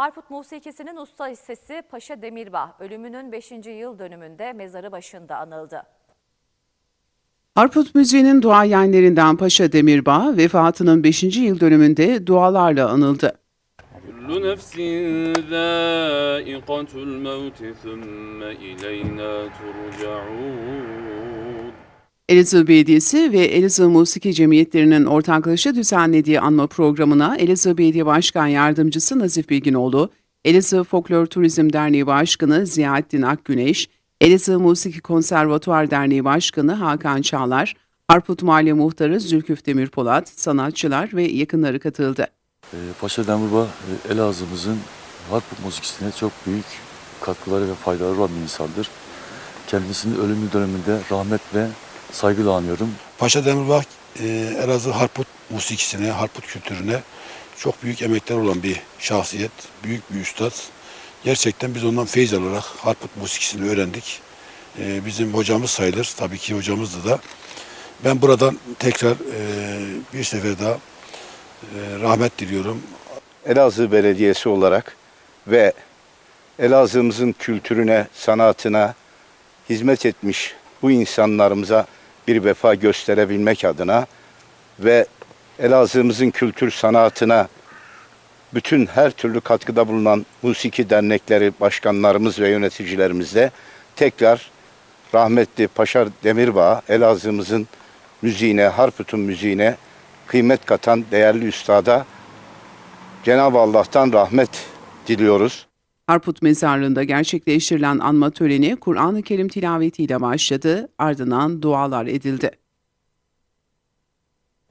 Harput musikisinin usta hissesi Paşa Demirbağ ölümünün 5. yıl dönümünde mezarı başında anıldı. Harput müziğinin duayenlerinden Paşa Demirbağ vefatının 5. yıl dönümünde dualarla anıldı. Kullu nefsin zâikatul mevti thumme. Elazığ Belediyesi ve Elazığ Musiki Cemiyetlerinin ortaklaşa düzenlediği anma programına Elazığ Belediye Başkan Yardımcısı Nazif Bilginoğlu, Elazığ Folklor Turizm Derneği Başkanı Ziyaettin Akgüneş, Elazığ Musiki Konservatuar Derneği Başkanı Hakan Çağlar, Harput Mahalle Muhtarı Zülküf Demirpolat, sanatçılar ve yakınları katıldı. Ee, Paşa Demirbağ e, Elazığ'ımızın Harput müzikisine çok büyük katkıları ve faydaları olan bir insandır. Kendisini ölümlü döneminde rahmetle saygıyla anıyorum. Paşa Demirbağ e, Elazığ Harput musikisine, Harput kültürüne çok büyük emekler olan bir şahsiyet, büyük bir üstad. Gerçekten biz ondan feyiz alarak Harput musikisini öğrendik. E, bizim hocamız sayılır, tabii ki hocamızdı da. Ben buradan tekrar e, bir sefer daha e, rahmet diliyorum. Elazığ Belediyesi olarak ve Elazığ'ımızın kültürüne, sanatına hizmet etmiş bu insanlarımıza bir vefa gösterebilmek adına ve Elazığ'ımızın kültür sanatına bütün her türlü katkıda bulunan musiki dernekleri başkanlarımız ve yöneticilerimizle tekrar rahmetli Paşar Demirbağ Elazığ'ımızın müziğine, Harput'un müziğine kıymet katan değerli üstada Cenab-ı Allah'tan rahmet diliyoruz. Harput Mezarlığı'nda gerçekleştirilen anma töreni Kur'an-ı Kerim tilavetiyle başladı, ardından dualar edildi.